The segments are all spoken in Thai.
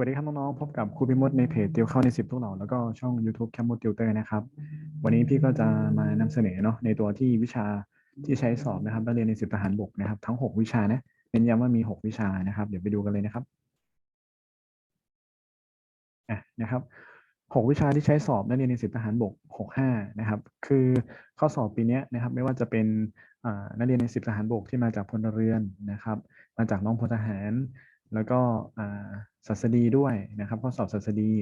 วัสดีครับน้องๆ พบกับครูพิมดในเพจเตียวเข้าในสิบพวกเราแล้วก็ช่อง YouTube แคม p ติวเตอร์นะครับ วันนี้พี่ก็จะมานำเสนอเนาะในตัวที่วิชาที่ใช้สอบนะครับนักเรียนในสิบทหารบกนะครับ ทั้ง 6 วิชานะเน้นย้ำว่ามี 6 วิชานะครับ เดี๋ยวไปดูกันเลยนะครับอะนะครับหกวิชาที่ใช้สอบนักเรียนในสิบทหารบกหกห้านะครับ คือข้อสอบปีนี้นะครับ ไม่ว่าจะเป็นอ่านักเรียนในสิบทหารบกที่มาจากพลเรือนนะครับ มาจากน้องพลทหาร แล้วก็ศัสดีด้วยนะครับ ข้อสอบศัสดี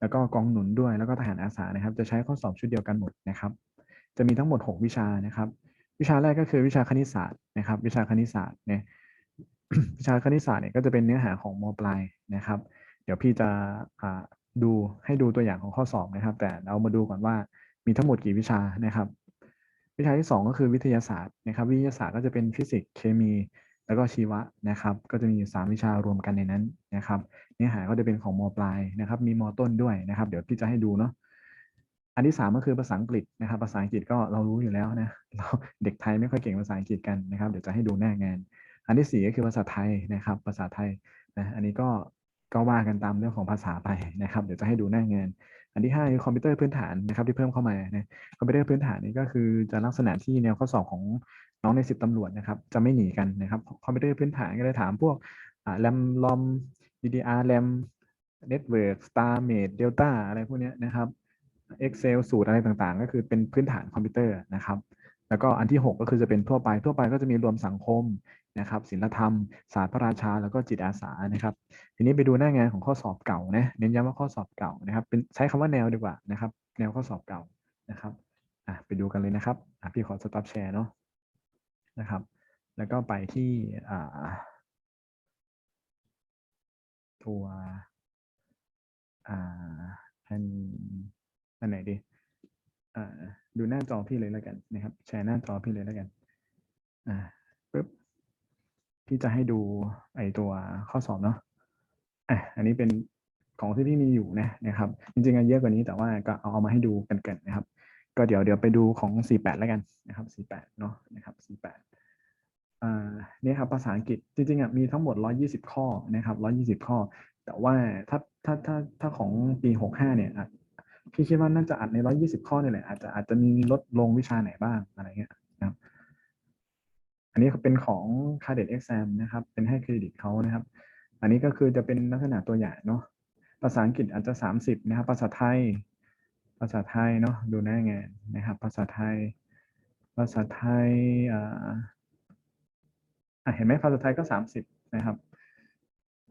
แล้วก็กองหนุนด้วย แล้วก็ทหารอาสานะครับ จะใช้ข้อสอบชุดเดียวกันหมดนะครับ จะมีทั้งหมด 6 วิชานะครับ วิชาแรกก็คือวิชาคณิตศาสตร์นะครับ วิชาคณิตศาสตร์เนี่ยวิชาคณิตศาสตร์เนี่ยก็จะเป็นเนื้อหาของมปลายนะครับ เดี๋ยวพี่จะดูให้ดูตัวอย่างของข้อสอบนะครับ แต่เรามาดูก่อนว่ามีทั้งหมดกี่วิชานะครับ วิชาที่ 2 ก็คือวิทยาศาสตร์นะครับ วิทยาศาสตร์ก็จะเป็นฟิสิกส์เคมี แล้วก็ชีวะนะครับ ก็จะมีอยู่ 3 วิชารวมกันในนั้นนะครับ เนื้อหาก็จะเป็นของมปลายนะครับ มีมต้นด้วยนะครับ เดี๋ยวพี่จะให้ดูเนาะอันที่ 3 ก็คือภาษาอังกฤษนะครับ ภาษาอังกฤษก็เรารู้อยู่แล้วนะเราเด็กไทยไม่ค่อยเก่งภาษาอังกฤษกันนะครับ เดี๋ยวจะให้ดูหน้างาน อันที่ 4 ก็คือภาษาไทยนะครับ ภาษาไทยนะ อันนี้ก็ก็ว่ากันตามเรื่องของภาษาไปนะครับ เดี๋ยวจะให้ดูหน้างาน นที่5คือคอมพิวเตอร์พื้นฐานนะครับที่เพิ่มเข้ามานะคอมพิวเตอร์พื้นฐานนี้ก็คือจะลักษณะที่แนวข้อสอบของน้องในสิบตำรวจนะครับจะไม่หนีกันนะครับคอมพิวเตอร์พื้นฐานก็จะถามพวกแรมลอม DDR แรม Network StarMate Delta อะไรพวกเนี้ยนะครับ Excel สูตรอะไรต่างๆ ก็คือเป็นพื้นฐานคอมพิวเตอร์นะครับ แล้วก็อันที่ 6 ก็คือจะเป็นทั่วไปทั่วไปก็จะมีรวมสังคมนะครับศิลธรรม ศาสตร์พระราชา แล้วก็จิตอาสานะครับ ทีนี้ไปดูหน้างานของข้อสอบเก่านะเน้นย้ำว่าข้อสอบเก่านะครับ เป็นใช้คำว่าแนวดีกว่านะครับ แนวข้อสอบเก่านะครับอะไปดูกันเลยนะครับอะพี่ขอสต็อปแชร์เนาะนะครับ แล้วก็ไปที่อ่าตัวอ่าอันอันไหนดี ดูหน้าจอพี่เลยแล้วกันนะครับ แชร์หน้าจอพี่เลยแล้วกัน อ่าปึ๊บพี่จะให้ดูไอตัวข้อสอบเนาะอะอันนี้เป็นของที่พี่มีอยู่นะนะครับ จริงๆอะเยอะกว่านี้แต่ว่าก็เอาเอามาให้ดูกันเกินๆนะครับ ก็เดี๋ยวเดี๋ยวไปดูของ 48 แล้วกันนะครับ 48 เนาะนะครับ 48อ่าเนี่ยครับภาษาอังกฤษจริงๆอะมีทั้งหมด 120 ข้อนะครับ 120 ข้อ แต่ว่าถ้าถ้าถ้าถ้าของปี 65 เนี่ย พี่คิดว่าน่าจะอัดใน120ข้อนี่แหละอาจจะอาจจะมีลดลงวิชาไหนบ้างอะไรเงี้ยนะครับ อันนี้เป็นของ Cadet Exam นะครับ เป็นให้เครดิตเขานะครับ อันนี้ก็คือจะเป็นลักษณะตัวอย่างเนาะภาษาอังกฤษอาจจะ30นะครับ ภาษาไทย ภาษาไทยเนาะดูหน้างานนะครับ ภาษาไทย ภาษาไทยอ่าเห็นไหมภาษาไทยก็30นะครับ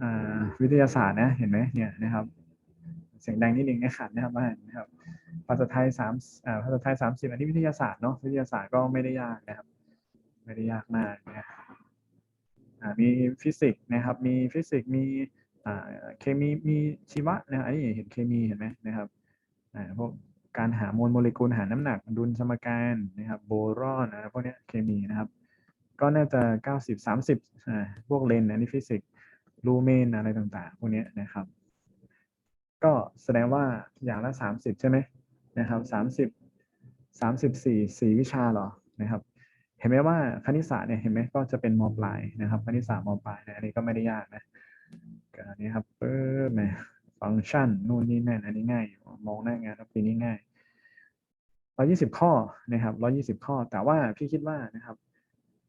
อ่าวิทยาศาสตร์นะเห็นไหมเนี่ยนะครับ เสียงดังนิดนึงนะขัดนะครับบ้านนะครับ ภาษาไทยสามภาษาไทย30อันนี้วิทยาศาสตร์เนาะวิทยาศาสตร์ก็ไม่ได้ยากนะครับ ไม่ได้ยากมากนะอ่ามีฟิสิกส์นะครับ มีฟิสิกส์มีเคมีมีชีวะนะอันนี้เห็นเคมีเห็นไหมนะครับพวกการหามวลโมเลกุลหาน้ำหนักดุลสมการนะครับโบรอนอะไรพวกเนี้ยเคมีนะครับ ก็น่าจะ 90 30อ่าพวกเลนอันนี้ฟิสิกส์ลูเมนอะไรต่างๆ พวกเนี้ยนะครับ ก็แสดงว่าอย่างละ30ใช่ไหมนะครับ30 34 4วิชาเหรอนะครับ เห็นไหมว่าคณิตศาสตร์เนี่ยเห็นไหมก็จะเป็นมปลายนะครับคณิตศาสตร์มปลายนะอันนี้ก็ไม่ได้ยากนะก็อันนี้ครับเปิดมฟังก์ชันนู่นนี่นั่นอันนี้ง่ายอยู่มองหน้างานแล้วปีนี้ง่ายร้อยี่สิบข้อนะครับร้อยี่สิบข้อ แต่ว่าพี่คิดว่านะครับ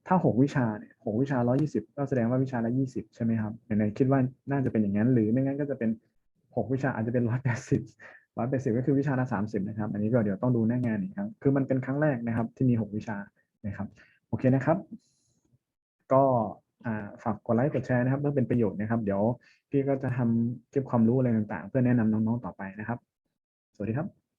ถ้าหกวิชาเนี่ยหกวิชาร้อยี่สิบก็แสดงว่าวิชาละยี่สิบใช่ไหมครับในๆคิดว่าน่าจะเป็นอย่างนั้น หรือไม่งั้นก็จะเป็น หกวิชาอาจจะเป็นร้อยแปดสิบร้อยแปดสิบก็คือวิชาละสามสิบนะครับ อันนี้ก็เดี๋ยวต้องดูหน้างานอีกครั้ง คือมันเป็นครั้งแรกนะครับที่มีหกวิชานะครับ โอเคนะครับ ก็ฝากกดไลค์กดแชร์นะครับเพื่อเป็นประโยชน์นะครับ เดี๋ยวพี่ก็จะทำเก็บความรู้อะไรต่างๆ เพื่อแนะนำน้องๆต่อไปนะครับ สวัสดีครับ